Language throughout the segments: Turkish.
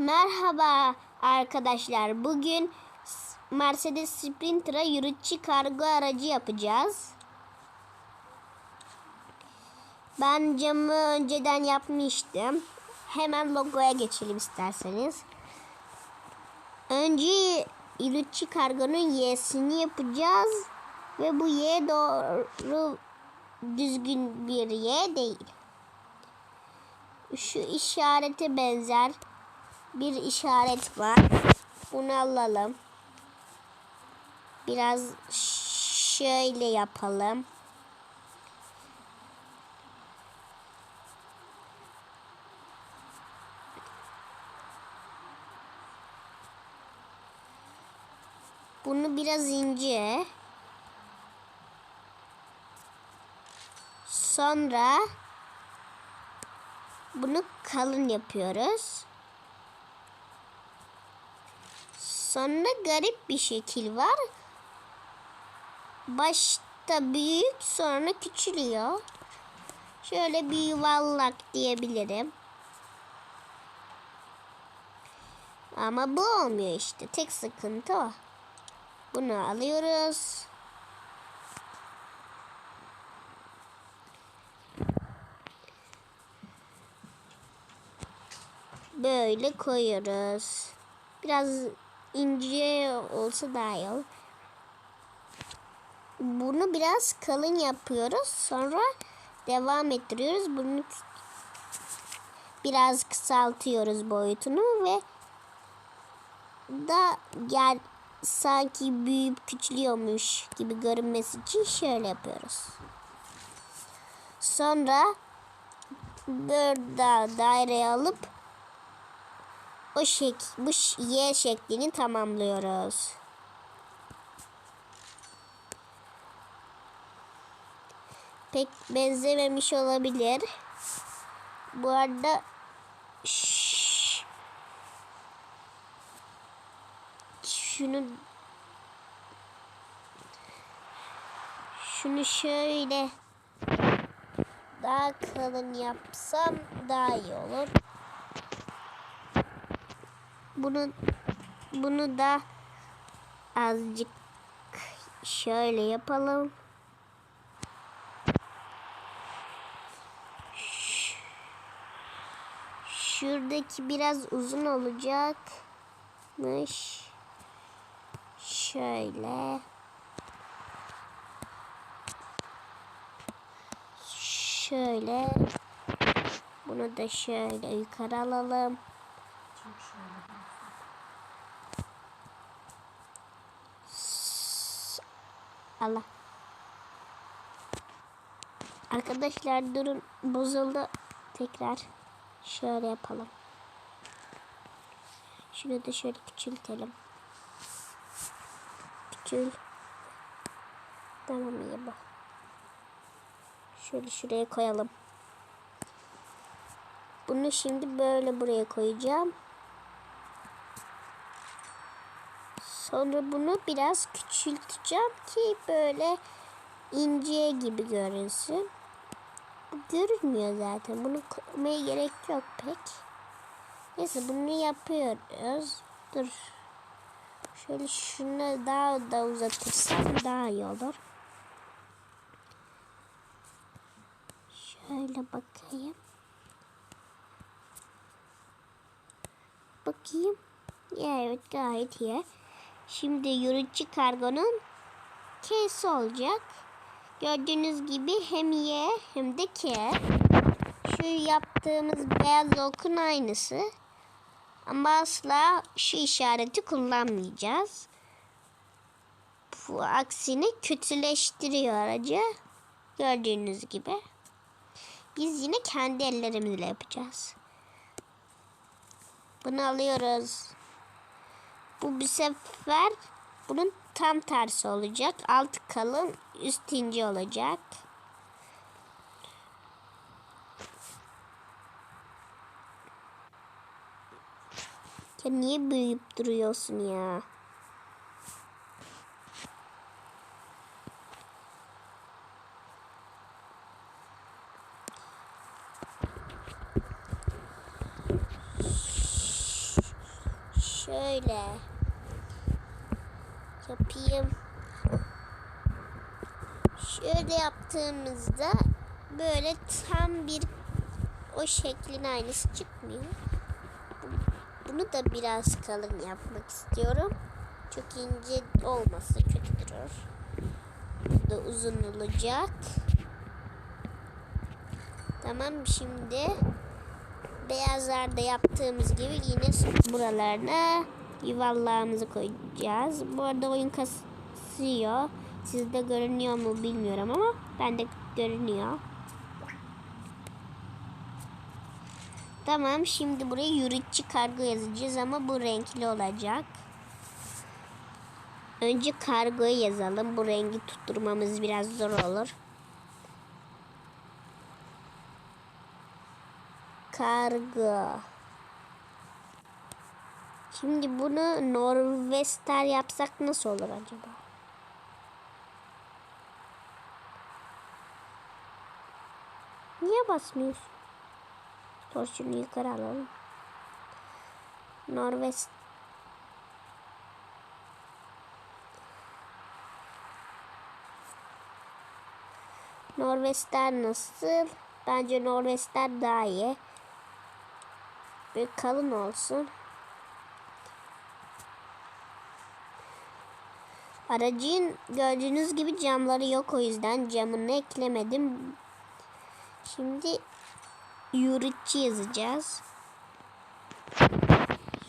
Merhaba arkadaşlar. Bugün Mercedes Sprinter'a yürütçü kargo aracı yapacağız. Ben camı önceden yapmıştım. Hemen logoya geçelim isterseniz. Önce yürütçü kargonun y'sini yapacağız. Ve bu y doğru düzgün bir y değil. Şu işarete benzer bir işaret var. Bunu alalım. Biraz şöyle yapalım. Bunu biraz ince. Sonra bunu kalın yapıyoruz. Sonra garip bir şekil var. Başta büyük sonra küçülüyor. Şöyle bir yuvarlak diyebilirim. Ama bu olmuyor işte. Tek sıkıntı o. Bunu alıyoruz. Böyle koyuyoruz. Biraz ince olsa daha iyi olur. Bunu biraz kalın yapıyoruz. Sonra devam ettiriyoruz. Bunu biraz kısaltıyoruz boyutunu ve da gel sanki büyüyüp küçülüyormuş gibi görünmesi için şöyle yapıyoruz. Sonra burada daireye alıp o şek bu Y şeklini tamamlıyoruz. Pek benzememiş olabilir. Bu arada şunu şunu şöyle daha kalın yapsam daha iyi olur. Bunu bunu da azıcık şöyle yapalım. Şuradaki biraz uzun olacakmış. Şöyle. Şöyle. Bunu da şöyle yukarı alalım. Allah. Arkadaşlar durun bozuldu. Tekrar şöyle yapalım. Şunu da şöyle küçültelim. Küçül. Tamam iyi bu. Şöyle şuraya koyalım. Bunu şimdi böyle buraya koyacağım. Sonra bunu biraz küçülteceğim ki böyle ince gibi görünsün. Görünmüyor zaten. Bunu koymaya gerek yok pek. Neyse bunu yapıyoruz. Dur. Şöyle şunu daha da uzatırsam daha iyi olur. Şöyle bakayım. Bakayım. Ya evet gayet iyi. Şimdi yürütçü kargonun K'si olacak. Gördüğünüz gibi hem Y hem de K. Şu yaptığımız beyaz okun aynısı. Ama asla şu işareti kullanmayacağız. Bu aksine kötüleştiriyor aracı. Gördüğünüz gibi. Biz yine kendi ellerimizle yapacağız. Bunu alıyoruz. Bu bir sefer bunun tam tersi olacak. Alt kalın, üst ince olacak. Ya niye büyüyüp duruyorsun ya? Şöyle. Yapayım. Şöyle yaptığımızda böyle tam bir o şeklin aynısı çıkmıyor. Bunu da biraz kalın yapmak istiyorum. Çok ince olması kötü durur. Bu da uzun olacak. Tamam şimdi beyazlarda yaptığımız gibi yine buralarına yuvarlağımızı koyacağız. Bu arada oyun kasıyor. Sizde görünüyor mu bilmiyorum ama bende görünüyor. Tamam şimdi buraya yürütçü kargo yazacağız ama bu renkli olacak. Önce kargoyu yazalım. Bu rengi tutturmamız biraz zor olur. Kargo. Şimdi bunu Norvester yapsak nasıl olur acaba? Niye basmıyorsun? Dur yukarı alalım. Norvest Norvester nasıl? Bence Norvester daha iyi. Böyle kalın olsun. Aracın gördüğünüz gibi camları yok o yüzden camını eklemedim. Şimdi Yuritçi yazacağız.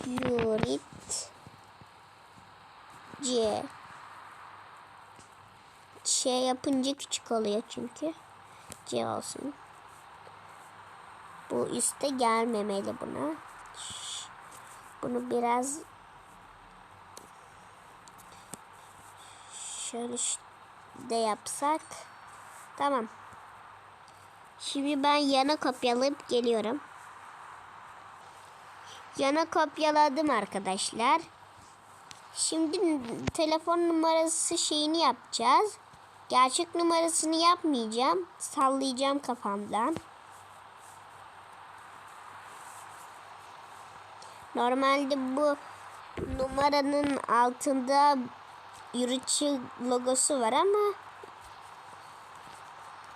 Yurit C şey yapınca küçük oluyor çünkü. C olsun. Bu üste gelmemeli buna. Bunu biraz şöyle de yapsak. Tamam. Şimdi ben yana kopyalayıp geliyorum. Yana kopyaladım arkadaşlar. Şimdi telefon numarası şeyini yapacağız. Gerçek numarasını yapmayacağım. Sallayacağım kafamdan. Normalde bu numaranın altında yürütçü logosu var ama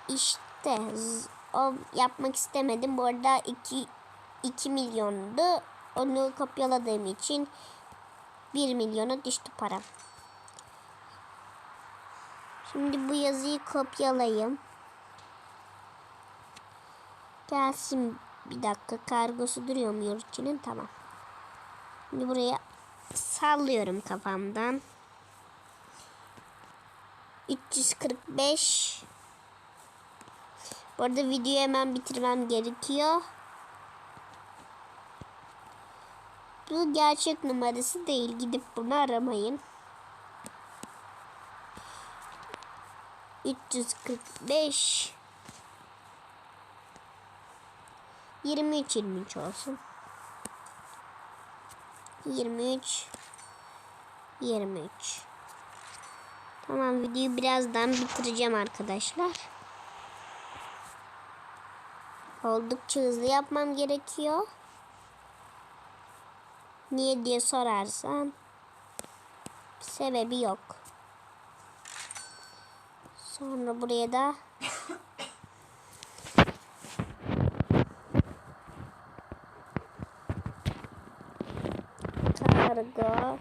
işte o yapmak istemedim. Bu arada 2 2 milyondu. Onu kopyaladığım için 1 milyona düştü para. Şimdi bu yazıyı kopyalayayım. Gelsin bir dakika. Kargosu duruyor mu yurtçının? Tamam. Şimdi buraya sallıyorum kafamdan. 345 Bu arada videoyu hemen bitirmem gerekiyor. Bu gerçek numarası değil. Gidip bunu aramayın. 345 23 23 olsun. 23 23 Tamam videoyu birazdan bitireceğim arkadaşlar. Oldukça hızlı yapmam gerekiyor. Niye diye sorarsan sebebi yok. Sonra buraya da kargo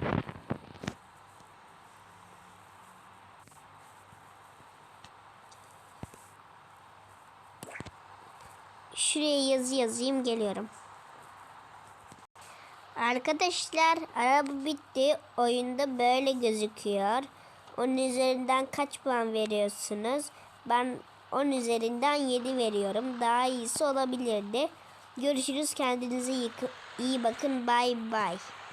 Şuraya yazı yazayım geliyorum. Arkadaşlar araba bitti. Oyunda böyle gözüküyor. Onun üzerinden kaç puan veriyorsunuz? Ben 10 üzerinden 7 veriyorum. Daha iyisi olabilirdi. Görüşürüz. Kendinize iyi, bakın. Bye bye.